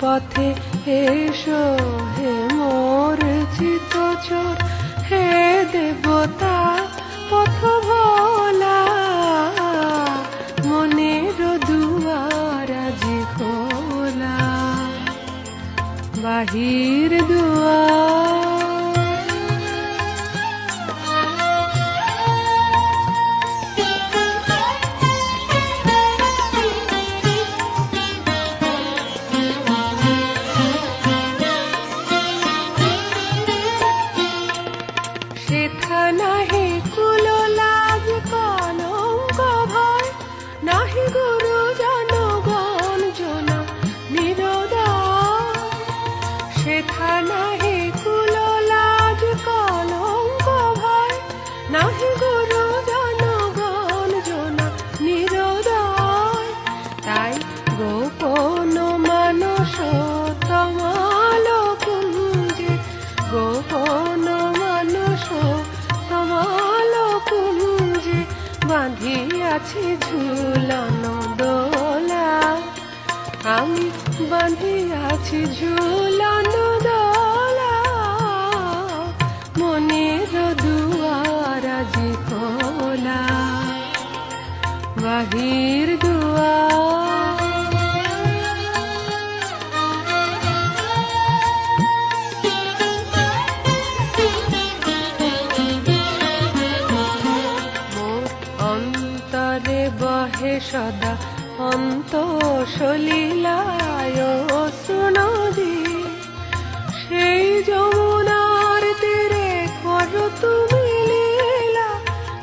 পথে এসো হে মোর চিত চোর হে দেবতা পথ ভোলা মনের দুয়ার আজি খোলা, বাহির দুয়ার সেথা নাহি কুলো লাজ কলঙ্ক ভয় নাহি গুরু জনগণ জনা নিরোদয় সেথা নাহি কুলো লাজ কলঙ্ক ভয় নাহি গুরু জনগণ জনা নিরোদয় তাই গোপন বাঁধিয়াছি ঝুলানো দোলা। আমি বাঁধে আছি ঝুলানো দোলা। মনের দুয়ার আজি খোলা। বাহির সদা অন্ত সলিলায় সুনদী সেই যমুনার তীরে করো তুমি লীলা,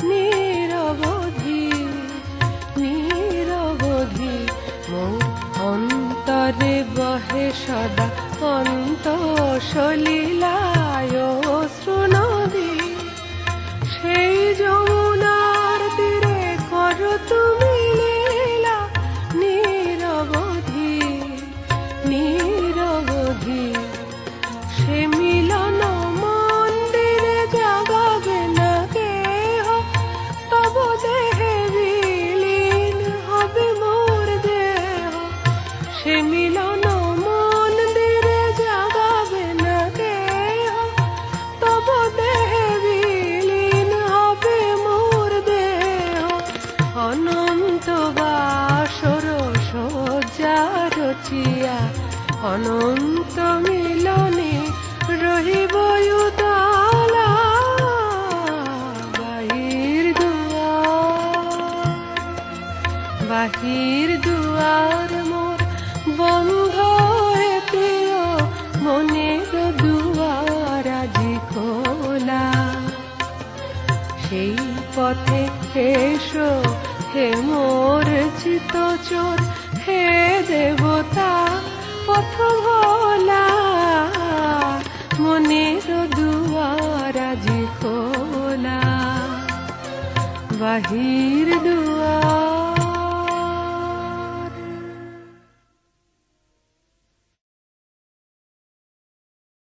নিরবধি নিরবধি। মোর অন্তরে বহে সদা অন্ত রচিয়া অনন্ত মিলনে রহিব বাহির দুয়ার বাহির দুয়ার মোর বন্ধ হে প্রিয় মনের দুয়ার আজি খোলা। সেই পথে এসো হে মোর চিত চোর হে দেবতা পথ ভোলা মনের দুয়ার আজি খোলা। বাহির দুয়ার